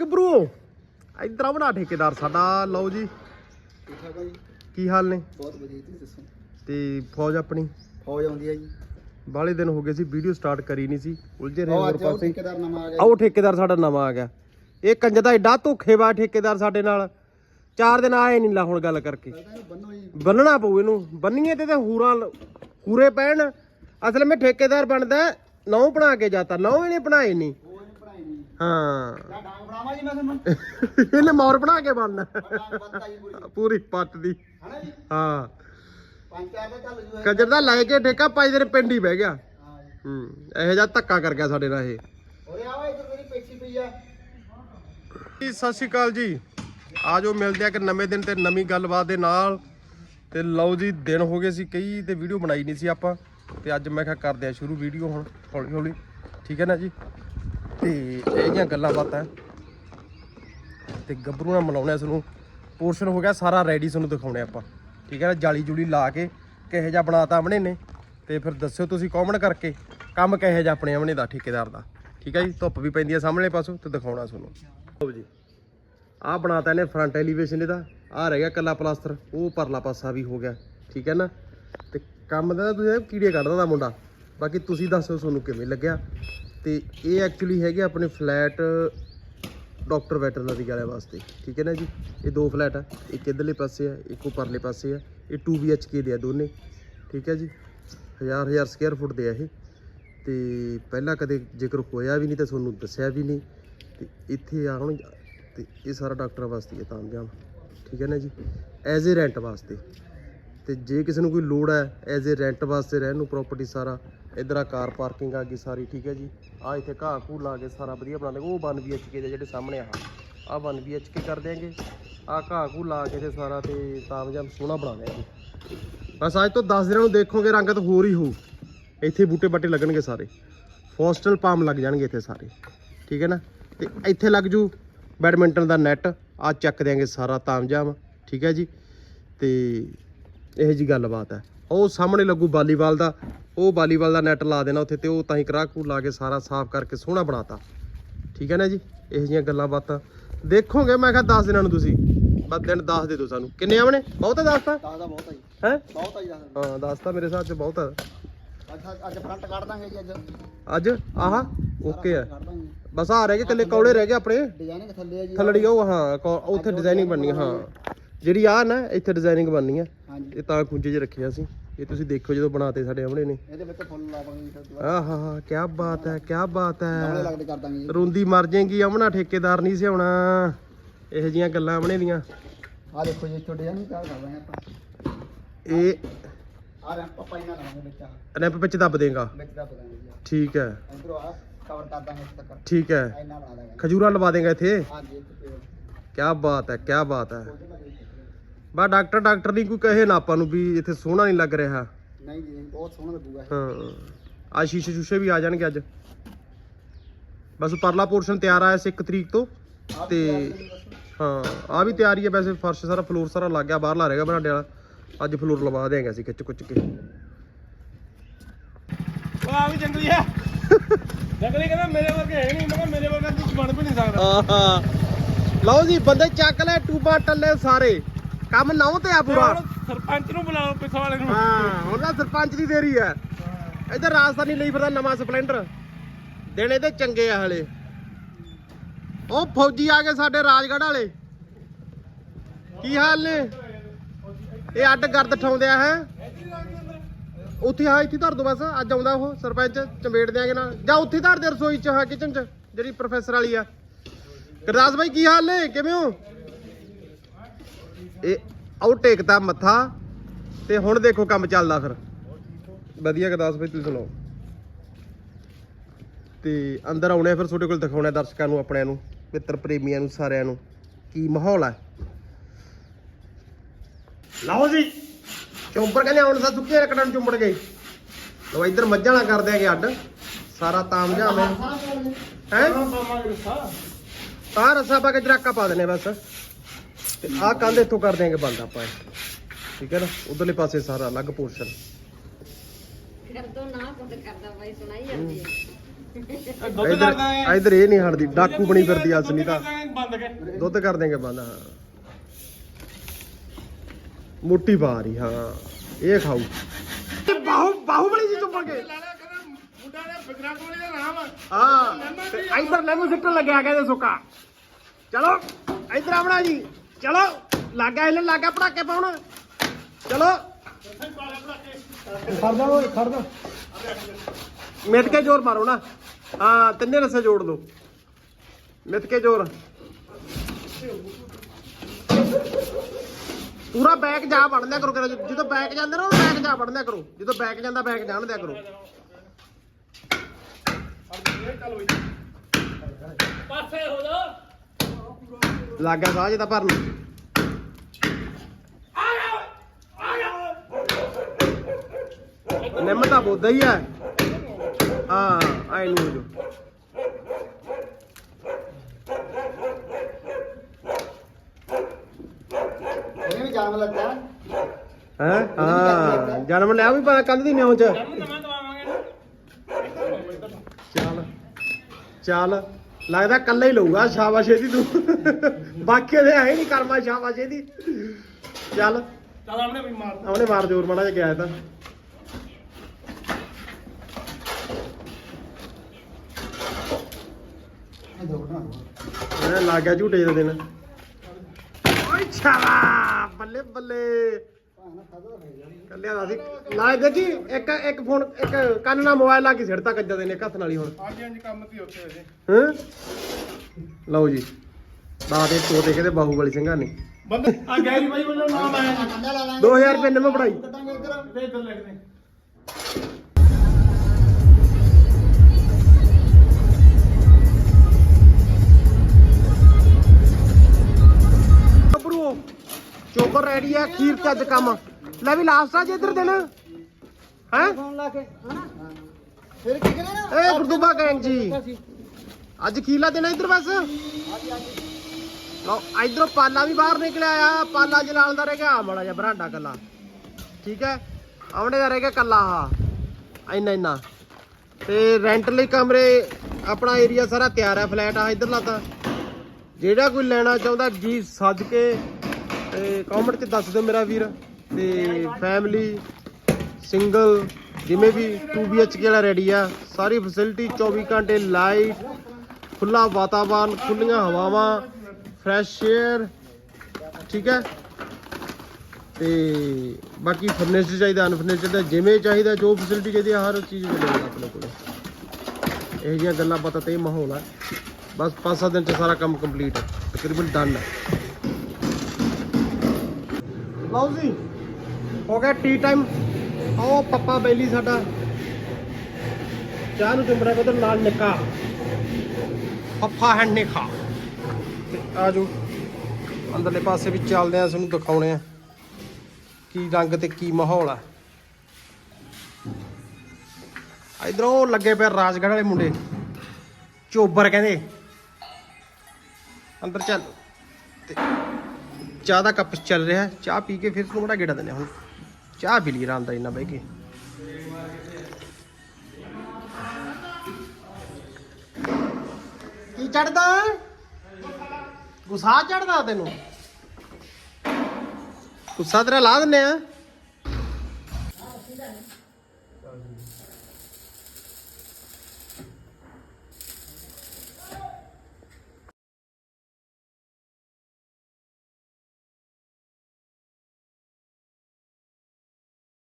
ਗੱਭਰੂ। ਇਧਰ ਆ ਬਣਾ ਠੇਕੇਦਾਰ ਸਾਡਾ। ਲਓ ਜੀ। ਠੀਕ ਕੀ ਹਾਲ ਨੇ? ਬਹੁਤ ਵਧੀਆ ਤੁਸੀਂ ਦੱਸੋ? ਤੇ ਫੌਜ ਆਪਣੀ? ਫੌਜ ਆਉਂਦੀ ਹੈ ਜੀ। ਬਾਲੇ ਦਿਨ ਹੋ ਗਏ ਸੀ ਵੀਡੀਓ ਸਟਾਰਟ ਕਰੀ ਨਹੀਂ ਸੀ। ਉਲਝੇ ਰਹੇ ਹੋਰ ਪਾਸੇ। ਠੇਕੇਦਾਰ ਨਵਾਂ ਆ ਗਿਆ ਆਓ ਠੇਕੇਦਾਰ ਸਾਡਾ ਨਵਾਂ ਆ ਗਿਆ। ਇਹ ਕੰਜ ਦਾ ਐਡਾ ਧੋਖੇਬਾਜ਼ ਠੇਕੇਦਾਰ ਸਾਡੇ ਨਾਲ। ਚਾਰ ਦਿਨ ਆਏ ਨਹੀਂ ਲਾ ਹੁਣ ਗੱਲ ਕਰਕੇ। ਬੰਨੋ ਜੀ। ਬੰਨਣਾ ਪਊ ਇਹਨੂੰ। ਬੰਨੀਏ ਤੇ ਤੇ ਹੂਰਾਂ ਹੂਰੇ ਪੈਣ। ਅਸਲ ਵਿੱਚ ਠੇਕੇਦਾਰ ਬਣਦਾ ਨੌ ਬਣਾ ਕੇ ਜਾਤਾ। ਨੌ ਇਹਨੇ ਬਣਾਏ ਨਹੀਂ ਉਹ ਇਹਨੇ ਪੜਾਈ ਨਹੀਂ ਹਾਂ। ਜਾਂ ਡਾਂਗ ਬਣਾਵਾਂ ਜੀ ਮੈਂ ਤੁਹਾਨੂੰ ਇਹਨੇ ਮੌਰ ਬਣਾ ਕੇ ਡਾਂਗ ਜੀ ਪੂਰੀ। ਪੂਰੀ ਪੱਟ ਦੀ। ਹਨਾ ਜੀ? ਹਾਂ। ਪੰਜ ਚਾਰ ਦਾ ਚੱਲ ਜੂ ਕੰਜਰ ਦਾ ਲੈ ਕੇ ਠੇਕਾ ਪੰਜ ਦਿਨ ਪਿੰਡ ਹੀ ਬਹਿ ਗਿਆ। ਹਾਂ ਜੀ। ਹੂੰ ਇਹੋ ਜਿਹਾ ਧੱਕਾ ਕਰ ਗਿਆ ਸਾਡੇ ਨਾਲ ਇਹ। ਉਰੇ ਆਵਾ ਇੱਧਰ ਮੇਰੀ ਪੇਚੀ ਪਈ ਆ। ਜੀ ਸਤਿ ਸ਼੍ਰੀ ਅਕਾਲ ਜੀ। ਆਜੋ ਮਿਲਦੇ ਆ ਇੱਕ ਨਵੇਂ ਦਿਨ ਤੇ ਨਵੀਂ ਗੱਲਬਾਤ ਦੇ ਨਾਲ। ਤੇ ਲਓ ਜੀ ਦਿਨ ਹੋ ਗਏ ਸੀ ਕਈ ਤੇ ਵੀਡੀਓ ਬਣਾਈ ਨਹੀਂ ਸੀ ਆਪਾਂ। ਤੇ ਅੱਜ ਮੈਂ ਕਿਹਾ ਕਰਦੇ ਆ ਸ਼ੁਰੂ ਵੀਡੀਓ ਹੁਣ ਹੌਲੀ ਹੌਲੀ ਠੀਕ ਹੈ ਨਾ ਜੀ? ਤੇ ਇਹ ਜਿਹੀਆਂ ਗੱਲਾਂ ਬਾਤਾਂ ਤੇ ਗੱਭਰੂ ਨਾਲ ਮਿਲਾਉਣੇ ਇਸ ਨੂੰ। ਪੋਰਸ਼ਨ ਹੋ ਗਿਆ ਸਾਰਾ ਰੈਡੀ ਤੁਹਾਨੂੰ ਦਿਖਾਉਣੇ ਆਪਾਂ। ਠੀਕ ਹੈ ਨਾ, ਜਾਲੀ ਜੂਲੀ ਲਾ ਕੇ ਕਿਹੋ ਜਿਹਾ ਬਣਾਤਾ ਆਪਣੇ ਨੇ। ਤੇ ਫਿਰ ਦੱਸਿਓ ਤੁਸੀਂ ਕਮੈਂਟ ਕਰਕੇ। ਕੰਮ ਕਿਹੋ ਜਿਹਾ ਆਪਣੇ ਆਪਣੇ ਦਾ, ਠੇਕੇਦਾਰ ਦਾ। ਠੀਕ ਹੈ ਜੀ, ਧੁੱਪ ਵੀ ਪੈਂਦੀ ਹੈ ਸਾਹਮਣੇ ਪਾਸੋਂ ਤੇ ਦਿਖਾਉਣਾ ਤੁਹਾਨੂੰ। ਲਓ ਜੀ, ਆਹ ਬਣਾਤਾ ਇਹਨੇ ਫਰੰਟ ਐਲੀਵੇਸ਼ਨ ਇਹਦਾ। ਆਹ ਰਹਿ ਗਿਆ ਕੱਲਾ ਪਲਾਸਟਰ ਉਹ ਪਰਲਾ ਪਾਸਾ ਵੀ ਹੋ ਗਿਆ। ਠੀਕ ਹੈ ਨਾ, ਤੇ ਕੰਮ ਦਾ ਤਾਂ ਤੁਸੀਂ ਕੀੜੇ ਕੱਢਦਾ ਦਾ ਮੁੰਡਾ? ਬਾਕੀ ਤੁਸੀਂ ਦੱਸੋ ਤੁਹਾਨੂੰ ਕਿਵੇਂ ਲੱਗਿਆ। ਤੇ ਇਹ ਐਕਚੁਅਲੀ ਹੈਗੇ ਆਪਣੇ ਫਲੈਟ ਡਾਕਟਰ ਵੈਟਰਨਰੀ ਵਾਲਿਆਂ ਵਾਸਤੇ। ਠੀਕ ਹੈ ਨਾ ਜੀ? ਇਹ ਦੋ ਫਲੈਟ ਆ, ਇੱਕ ਇਧਰਲੇ ਪਾਸੇ ਆ, ਇੱਕ ਉਹ ਪਰਲੇ ਪਾਸੇ ਆ। ਇਹ 2 BHK ਦੇ ਆ ਦੋਨੇ। ਠੀਕ ਹੈ ਜੀ? ਹਜ਼ਾਰ ਹਜ਼ਾਰ ਸਕੁਅਰ ਫੁੱਟ ਦੇ ਆ ਇਹ। ਤੇ ਪਹਿਲਾਂ ਕਦੇ ਜ਼ਿਕਰ ਹੋਇਆ ਵੀ ਨਹੀਂ ਤਾਂ ਤੁਹਾਨੂੰ ਦੱਸਿਆ ਵੀ ਨਹੀਂ। ਤੇ ਇੱਥੇ ਆਉਣ ਤੇ ਇਹ ਸਾਰਾ ਡਾਕਟਰਾਂ ਵਾਸਤੇ ਹੈ ਤਾਂ ਤਾਮਜਾਮ ਠੀਕ ਹੈ ਨਾ ਜੀ? ਐਜ਼ ਏ ਰੈਂਟ ਵਾਸਤੇ। ਤੇ ਜੇ ਕਿਸੇ ਨੂੰ ਕੋਈ ਲੋੜ ਹੈ ਐਜ਼ ਏ ਰੈਂਟ ਵਾਸਤੇ ਰਹਿਣ ਨੂੰ ਪ੍ਰਾਪਰਟੀ ਸਾਰਾ ਇਧਰ ਆ ਕਾਰ ਪਾਰਕਿੰਗ ਆ ਗਈ ਸਾਰੀ, ਠੀਕ ਹੈ ਜੀ। ਆ ਇੱਥੇ ਘਾਹ ਘੂ ਲਾ ਕੇ ਸਾਰਾ ਵਧੀਆ ਬਣਾ ਦੇ ਉਹ 1 BHK ਦੇ ਜਿਹੜੇ ਸਾਹਮਣੇ ਆ। ਆ 1 BHK ਕਰ ਦਿਆਂਗੇ। ਆ ਘਾਹ ਘੂ ਲਾ ਕੇ ਤੇ ਸਾਰਾ ਤੇ ਤਾਮਜਾਮ ਸੋਹਣਾ ਬਣਾ ਦਿਆਂਗੇ। ਬਸ ਅੱਜ ਤੋਂ 10 ਦਿਨਾਂ ਨੂੰ ਦੇਖੋਗੇ ਰੰਗਤ ਹੋਰ ਹੀ ਹੋਊ। ਇੱਥੇ ਬੂਟੇ ਬਾਟੇ ਲੱਗਣਗੇ ਸਾਰੇ। ਫੋਸਟਲ ਪਾਮ ਲੱਗ ਜਾਣਗੇ ਇੱਥੇ ਸਾਰੇ। ਠੀਕ ਹੈ ਨਾ? ਤੇ ਇੱਥੇ ਲੱਗ ਜੂ ਬੈਡਮਿੰਟਨ ਦਾ ਨੈਟ। ਆ ਚੱਕ ਦਿਆਂਗੇ ਸਾਰਾ ਤਾਮਜਾਮ ਠੀਕ ਹੈ ਜੀ? ਤੇ ਇਹ ਜੀ ਗੱਲਬਾਤ ਹੈ। ਉਹ ਸਾਹਮਣੇ ਲੱਗੂ ਵਾਲੀਬਾਲ ਦਾ ਉਹ ਵਾਲੀਬਾਲ ਦਾ ਨੈਟ ਲਾ ਦੇਣਾ ਉੱਥੇ ਤੇ ਉਹ ਤਾਂ ਹੀ ਕਰਾਕੂ ਲਾ ਕੇ ਸਾਰਾ ਸਾਫ਼ ਕਰਕੇ ਸੋਹਣਾ ਬਣਾਤਾ। ਠੀਕ ਹੈ ਨਾ ਜੀ? ਇਹ ਜੀਆਂ ਗੱਲਾਂ ਬਾਤਾਂ। ਦੇਖੋਗੇ ਮੈਂ ਕਿਹਾ 10 ਦਿਨਾਂ ਨੂੰ ਤੁਸੀਂ। ਬਸ ਦਿਨ 10 ਦੇ ਦਿਓ ਸਾਨੂੰ। ਕਿੰਨੇ ਆਵਣੇ ਬਹੁਤ ਹੈ 10 ਤਾਂ? ਦਸ ਦਾ ਬਹੁਤ ਆ ਜੀ। ਹੈ? ਬਹੁਤ ਆ ਜੀ ਦਸ ਹਾਂ 10 ਤਾਂ ਮੇਰੇ ਹਿਸਾਬ 'ਚ ਬਹੁਤ ਹੈ ਅੱਜ ਅੱਜ ਫਰੰਟ ਕੱਢ ਦਾਂਗੇ ਜੀ ਅੱਜ। ਅੱਜ? ਆਹ ਓਕੇ ਆ। ਬਸ ਆ ਰਹਿ ਗਏ ਕੱਲੇ ਕੌਲੇ ਰਹਿ ਗਏ ਆਪਣੇ? ਡਿਜ਼ਾਈਨਿੰਗ ਥੱਲੇ ਆ ਜੀ। ਥੱਲੜੀ ਉਹ ਹਾਂ ਉੱਥੇ ਡਿਜ਼ਾਈਨਿੰਗ ਬਣਨੀ ਆ, ਹਾਂ। ਜਿਹੜੀ ਆ ਨਾ ਇੱਥੇ ਡਿਜ਼ਾਈਨਿੰਗ ਬਣਨੀ ਆ। ਹਾਂਜੀ। ਇਹ ਤਾਂ ਖੁੰਝੇ 'ਚ ਰੱਖਿਆ ਸੀ ਇਹ ਤੁਸੀਂ ਦੇਖੋ ਜਦੋਂ ਬਣਾਤੇ ਸਾਡੇ ਆਮਣੇ ਨੇ। ਇਹਦੇ ਵਿੱਚ ਫੁੱਲ ਲਾਵਾਂਗੇ ਜੀ ਫਿਰ ਆਹ ਹਾ ਹਾ ਕੀ ਬਾਤ ਹੈ ਕੀ ਬਾਤ ਸਾਹਮਣੇ ਹੈ ਲੱਗਦੇ ਕਰ ਦਾਂਗੇ ਜੀ। ਰੋਂਦੀ ਮਰ ਜਾਏਗੀ ਆਮਣਾ ਠੇਕੇਦਾਰ ਨਹੀਂ ਸੀ ਆਉਣਾ ਇਹੋ ਜੀਆਂ ਗੱਲਾਂ ਆਮਣੇ ਦੀਆਂ। ਆ ਦੇਖੋ ਜੀ ਛੋਟੇ ਜਿਹਾ ਨੂੰ ਤਿਆਰ ਕਰ ਦਾਂਗੇ ਆਪਾਂ। ਇਹ ਆ ਰੈਂਪ ਆਪਾਂ ਇਹਨਾਂ ਲਾਵਾਂਗੇ ਵਿੱਚ ਆ। ਰੈਂਪ ਵਿੱਚ ਦੱਬ ਦੇਗਾ। ਵਿੱਚ ਦਾ ਪਤਾ ਨਹੀਂ ਜੀ। ਠੀਕ ਹੈ। ਇਧਰੋਂ ਆ ਕਵਰ ਕਰ ਦਾਂਗੇ ਇੱਥੇ ਤੱਕ। ਠੀਕ ਹੈ। ਇੰਨਾ ਬਣਾ ਦਾਂਗੇ ਖਜੂਰਾ ਲਵਾ ਦੇਗਾ ਇੱਥੇ। ਹਾਂਜੀ ਕੀ ਬਾਤ ਹੈ ਕੀ ਬਾਤ ਹੈ। ਬਾ ਡਾਕਟਰ ਡਾਕਟਰ ਨਹੀਂ ਕੋਈ ਕਹੇ ਨਾ ਆਪਾਂ ਨੂੰ ਵੀ ਇੱਥੇ ਸੋਹਣਾ ਨਹੀਂ ਲੱਗ ਰਿਹਾ। ਨਹੀਂ ਜੀ ਬਹੁਤ ਸੋਹਣਾ ਲੱਗੂਗਾ। ਹਾਂ। ਆ ਸ਼ੀਸ਼ੇ ਸ਼ੂਸ਼ੇ ਵੀ ਆ ਜਾਣਗੇ ਅੱਜ। ਬਸ ਪਰਲਾ ਪੋਰਸ਼ਨ ਤਿਆਰ ਆਇਆ ਸੀ 1 ਤਰੀਕ ਤੋਂ ਤੇ। ਹਾਂ ਆ ਵੀ ਤਿਆਰੀ ਹੈ ਵੈਸੇ ਫਰਸ਼ ਸਾਰਾ ਫਲੋਰ ਸਾਰਾ ਲੱਗ ਗਿਆ ਬਾਹਰਲਾ ਰਹੇਗਾ ਬਰਾਂਡੇ ਵਾਲਾ। ਅੱਜ ਫਲੋਰ ਲਵਾ ਦੇਾਂਗੇ ਅਸੀਂ ਖਿੱਚ ਕੁੱਚ ਕੇ। ਉਹ ਆ ਵੀ ਜੰਗਲੀ ਆ। ਜੰਗਲੀ ਕਹਿੰਦਾ ਮੇਰੇ ਵਰਗੇ ਹੈ ਨਹੀਂ ਮੈਂ ਕਿਹਾ ਮੇਰੇ ਵਰਗਾ ਤੂੰ ਬਣ ਵੀ ਨਹੀਂ ਸਕਦਾ। ਆਹਾ। ਲਓ ਜੀ ਬੰਦੇ ਚੱਕ ਲੈ ਟੂਬਾ ਟੱਲੇ ਸਾਰੇ। ਕੰਮ ਨਾਉ ਤੇ ਆ ਪੂਰਾ ਹੁਣ ਸਰਪੰਚ ਨੂੰ ਬੁਲਾਓ ਪਿੱਛੋਂ ਵਾਲੇ ਨੂੰ। ਹਾਂ ਹੁਣ ਤਾਂ ਸਰਪੰਚ ਦੀ ਦੇਰੀ ਹੈ। ਇੱਧਰ ਰਾਜਸਥਾਨੀ ਲਈ ਫਿਰਦਾ ਨਵਾਂ ਸਪਲੈਂਡਰ। ਦਿਨ ਇਹਦੇ ਚੰਗੇ ਆ ਹਲੇ। ਉਹ ਫੌਜੀ ਆ ਗਏ ਸਾਡੇ ਰਾਜਗੜ੍ਹ ਵਾਲੇ। ਕੀ ਹਾਲ ਨੇ? ਇਹ ਅੱਡ ਗਰਦ ਠਾਉਂਦੇ ਆ ਹੈ? ਉੱਥੇ ਹਾਂ ਇੱਥੇ ਧਰ ਦੋ ਬਸ। ਅੱਜ ਆਉਂਦਾ ਉਹ ਸਰਪੰਚ ਚੰਬੇੜ ਦਿਆਂਗੇ ਨਾਲ। ਜਾਂ ਉੱਥੇ ਧਰ ਦੇ ਰਸੋਈ ਚ ਹਾਂ ਕਿਚਨ ਚ ਜਿਹੜੀ ਪ੍ਰੋਫੈਸਰ ਵਾਲੀ ਆ। ਗੁਰਦਾਸ ਬਾਈ ਕੀ ਹਾਲ ਨੇ? ਕਿਵੇਂ ਹੋ? ਇਹ ਆਉ ਟੇਕਦਾ ਮੱਥਾ ਤੇ ਹੁਣ ਦੇਖੋ ਕੰਮ ਚੱਲਦਾ ਫਿਰ। ਵਧੀਆ ਗੁਰਦਾਸ ਬਾਈ ਤੁਸੀਂ ਸੁਣਾਓ? ਤੇ ਅੰਦਰ ਆਉਣੇ ਫਿਰ ਤੁਹਾਡੇ ਕੋਲ ਦਿਖਾਉਣਾ ਦਰਸ਼ਕਾਂ ਨੂੰ ਆਪਣਿਆਂ ਨੂੰ ਮਿੱਤਰ ਪ੍ਰੇਮੀਆਂ ਨੂੰ ਸਾਰਿਆਂ ਨੂੰ ਕੀ ਮਾਹੌਲ ਹੈ ਲਓ ਜੀ ਚੌਂਪਰ ਕਹਿੰਦੇ ਹੁਣ ਤਾਂ ਸੁੱਕੇ ਰਕੜਾਂ ਨੂੰ ਚੁੰਬੜ ਗਏ। ਲਓ ਇੱਧਰ ਮੱਝਾਂ ਨਾਲ ਕਰ ਦਿਆਂਗੇ ਅੱਡ ਸਾਰਾ ਤਾਮਝਾਮ ਹੈ। ਹੈ? ਤਾਂ ਰਸਾ। ਪਾ ਕੇ ਜਰਾਕਾ ਪਾ ਦਨੇ ਬਸ। ਤੇ ਆਹ ਕੰਧ ਇੱਥੋਂ ਕਰ ਦਿਆਂਗੇ ਬੰਦ ਆਪਾਂ ਇਹ। ਠੀਕ ਹੈ ਨਾ? ਉਧਰਲੇ ਪਾਸੇ ਸਾਰਾ ਅਲੱਗ ਪੋਰਸ਼ਨ ਕਰ ਦੋ ਨਾ ਕੁਝ ਕਰਦਾ ਬਾਈ ਸੁਣਾਈ ਜਾਂਦੀ ਹੈ। ਦੁੱਧ ਇਧਰ ਕਰਦਾ ਹੈ ਇਧਰ ਇਹ ਨਹੀਂ ਹਟਦੀ ਡਾਕੂ ਬਣੀ ਫਿਰਦੀ ਆ ਸੁਨੀਤਾ ਬੰਦ ਦੁੱਧ ਕਰ ਦੇਂਗੇ ਬੰਦ ਹਾਂ। ਮੁੱਠੀ ਪਾ ਰਹੀ ਹਾਂ। ਇਹ ਖਾਊ। ਬਾਹੂ ਬਾਹੂਬਲੀ ਜੀ ਚੁੱਪ ਕੇ ਮੁੰਡਾ ਨੇ ਫਿਕਰਾਂ ਕੋਲੇ ਦਾ ਨਾਮ ਹਾਂ। ਤੇ ਇਧਰ ਲੈਮਨ ਸਿੱਟਣ ਲੱਗਿਆ ਕਹਿੰਦੇ ਸੁੱਕਾ। ਚਲੋ ਇਧਰ ਆਵਣਾ ਜੀ। ਚਲੋ ਲਾਗਾ ਹਿੱਲਣ ਲੱਗਾ ਪੜਾਕੇ ਪਾਉਣ। ਚਲੋ। ਖੜਦਾ ਓਏ ਖੜਦਾ ਮਿੱਟ ਕੇ ਜ਼ੋਰ ਮਾਰੋ ਨਾ। ਹਾਂ ਤਿੰਨੇ ਰਸੇ ਜੋੜ ਦੋ। ਮਿੱਟ ਕੇ ਜ਼ੋਰ। ਪੂਰਾ ਬੈਕ ਜਾ ਵੜਨਿਆ ਕਰੋ ਕਰੋ ਜਦੋਂ ਬੈਕ ਜਾਂਦਾ ਨਾ ਉਹ ਬੈਕ ਜਾ ਵੜਨਿਆ ਕਰੋ। ਜਦੋਂ ਬੈਕ ਜਾਂਦਾ ਬੈਕ ਜਾਣ ਦਿਆ ਕਰੋ। ਪਾਸੇ ਹੋ ਜਾ। ਲੱਗ ਸਾਹ ਜਿਹਦਾ ਭਰਨ ਨਿੰਮ ਤਾਂ ਬੋਦਾ ਹੀ ਆ। ਹਾਂ ਆਈ ਨੂੰ ਹੋ ਜੋ ਇਹਨੇ ਵੀ ਜਾਮ ਲੱਗਾ। ਹੈ? ਹਾਂ ਜਨਮ ਲਿਆ ਵੀ ਪਾ ਕੰਧ ਦੀ ਨਿਉਂ ਚ। ਚੱਲ ਚੱਲ। ਲੱਗਦਾ ਕੱਲਾ ਹੀ ਲਊਗਾ ਸ਼ਾਬਾਸ਼ ਇਹਦੀ ਤੂੰ। ਬਾਕੀ ਦੇ ਹੈ ਨਹੀਂ ਕਰਮਾ ਸ਼ਾਬਾਸ਼ ਇਹਦੀ। ਚੱਲ। ਚੱਲ ਆਪਣੇ ਵੀ ਮਾਰ। ਉਹਨੇ ਮਾਰ ਜ਼ੋਰ ਮਾੜਾ ਜਿਹਾ ਗਿਆ ਤਾਂ। ਇਹ ਲੱਗ ਗਿਆ ਝੂਟੇ ਦਾ ਦਿਨ। ਓਏ ਛਾਲਾ ਬੱਲੇ ਬੱਲੇ। ਕੱਲਿਆ ਦਾ ਸੀ। ਲਾ ਦੇਖੀ ਇੱਕ ਇੱਕ ਫੋਨ ਇੱਕ ਕੰਨ ਨਾਲ ਮੋਬਾਈਲ ਲਾ ਕੇ ਸਿੜਤਾ ਕੱਜਾ ਦੇ ਨੇ ਇੱਕ ਹੱਥ ਨਾਲ ਹੀ ਹੁਣ। ਹਾਂਜੀ ਹਾਂਜੀ ਕੰਮ ਤੇ ਉੱਥੇ ਅਜੇ ਹਾਂ? ਲਓ ਜੀ ਦਾ ਦੇ ਤੋਤੇ ਕਹਿੰਦੇ ਬਾਹੂਬਲੀ ਸਿੰਘਾਂ ਨੇ। ਬੰਦ ਆ ਗੈਰੀ ਬਾਈ ਵੱਲੋਂ ਨਾਮ ਆਇਆ ਜੀ। ਕੰਡਾ ਲਾ ਲਾਂਗੇ 2000 ਰੁਪਏ ਨਵੇਂ ਪੜਾਈ ਕੱਟਾਂਗੇ ਇੱਧਰ ਤੇ ਇੱਧਰ ਲਿਖ ਚੋਬਰ ਰੈਡੀ ਆ ਖੀਰ ਚ ਅੱਜ ਕੰਮ। ਲੈ ਵੀ ਲਾਸਟ ਆ ਜੇ ਇੱਧਰ ਦਿਨ। ਹੈ? ਫੋਨ ਲਾ ਕੇ ਹਨਾ ਫਿਰ ਕੀ ਕਰੇ ਨਾ ਏ ਗੁਰਦੁਬਾ ਗੈਂਗ ਜੀ। ਅੱਜ ਖੀਲਾ ਦੇਣਾ ਇੱਧਰ ਬਸ? ਲਓ ਇਧਰੋਂ ਪਾਲਾ ਵੀ ਬਾਹਰ ਨਿਕਲਿਆ ਆ। ਪਾਲਾ ਜਲਾਲ ਦਾ ਰਹਿ ਗਿਆ। ਆ ਮਾੜਾ ਜਿਹਾ ਬਰਾਂਡਾ ਕੱਲਾ। ਠੀਕ ਹੈ? ਆਵਣੇ ਦਾ ਰਹਿ ਗਿਆ ਕੱਲਾ ਆ ਇੰਨਾ ਇੰਨਾ। ਤੇ ਰੈਂਟ ਲਈ ਕਮਰੇ ਆਪਣਾ ਏਰੀਆ ਸਾਰਾ ਤਿਆਰ ਹੈ ਫਲੈਟ ਆ ਇਧਰਲਾ ਤਾਂ ਜਿਹੜਾ ਕੋਈ ਲੈਣਾ ਚਾਹੁੰਦਾ ਜੀ ਸੱਜ ਕੇ ਤੇ ਕਮੈਂਟ 'ਚ ਦੱਸ ਦਿਓ ਮੇਰਾ ਵੀਰ। ਤੇ ਫੈਮਿਲੀ ਸਿੰਗਲ ਜਿਵੇਂ ਵੀ 2 BHK ਵਾਲਾ ਰੈਡੀ ਆ, ਸਾਰੀ ਫੈਸਿਲਿਟੀ 24 ਘੰਟੇ ਲਾਈਟ ਖੁੱਲਾ ਵਾਤਾਵਰਨ ਖੁੱਲੀਆਂ ਹਵਾਵਾਂ ਫਰੈਸ਼ 에ਅਰ ਠੀਕ ਹੈ? ਤੇ ਬਾਕੀ ਫਰਨੀਚਰ ਚਾਹੀਦਾ ਅਨਫਰਨੀਚਰ ਦਾ ਜਿਵੇਂ ਚਾਹੀਦਾ, ਜੋ ਫੈਸਿਲਿਟੀ ਚਾਹੀਦੀ ਆ, ਹਰ ਚੀਜ਼ ਮਿਲੇਗੀ ਆਪਣੇ ਕੋਲ। ਇਹ ਜਿਹੀਆਂ ਗੱਲਾਂ ਬਾਤਾਂ ਤੇ ਇਹ ਮਾਹੌਲ ਆ। ਬਸ 5-7 ਦਿਨ ਚ ਸਾਰਾ ਕੰਮ ਕੰਪਲੀਟ ਹੈ ਤਕਰੀਬਨ ਡਨ ਹੈ ਲਓ ਜੀ, ਹੋ ਗਿਆ ਟੀ ਟਾਈਮ ਆਓ ਪੱਪਾ ਬੈਲੀ ਸਾਡਾ। ਚਾਹ ਨੂੰ ਚੁੰਬੜਾ ਕੋਦਰ ਨਾਲ ਨਿੱਕਾ। ਪੱਪਾ ਹੈ ਨਿੱਕਾ ਆ ਜਾਓ। ਅੰਦਰਲੇ ਪਾਸੇ ਵੀ ਚੱਲਦੇ ਆ, ਤੁਹਾਨੂੰ ਦਿਖਾਉਣੇ ਆ। ਕੀ ਰੰਗ ਤੇ ਕੀ ਮਾਹੌਲ ਆ। ਇਧਰੋਂ ਲੱਗੇ ਪਏ ਰਾਜਗੜ੍ਹ ਵਾਲੇ ਮੁੰਡੇ। ਚੋਬਰ ਕਹਿੰਦੇ। ਅੰਦਰ ਚੱਲ। ਤੇ ਚਾਹ ਦਾ ਕੱਪ ਚੱਲ ਰਿਹਾ, ਚਾਹ ਪੀ ਕੇ ਫਿਰ ਤੁਹਾਨੂੰ ਗੇੜਾ ਦਿੰਦੇ ਹਾਂ ਹੁਣ। ਚਾਹ ਪੀ ਲਈ ਆਰਾਮ ਦਾ ਇੰਨਾ ਬਹਿ ਕੇ। ਕੀ ਚੜਦਾ? ਗੁੱਸਾ ਚੜਦਾ ਤੈਨੂੰ? ਗੁੱਸਾ ਤੇਰਾ ਲਾ ਦਿੰਨੇ ਆ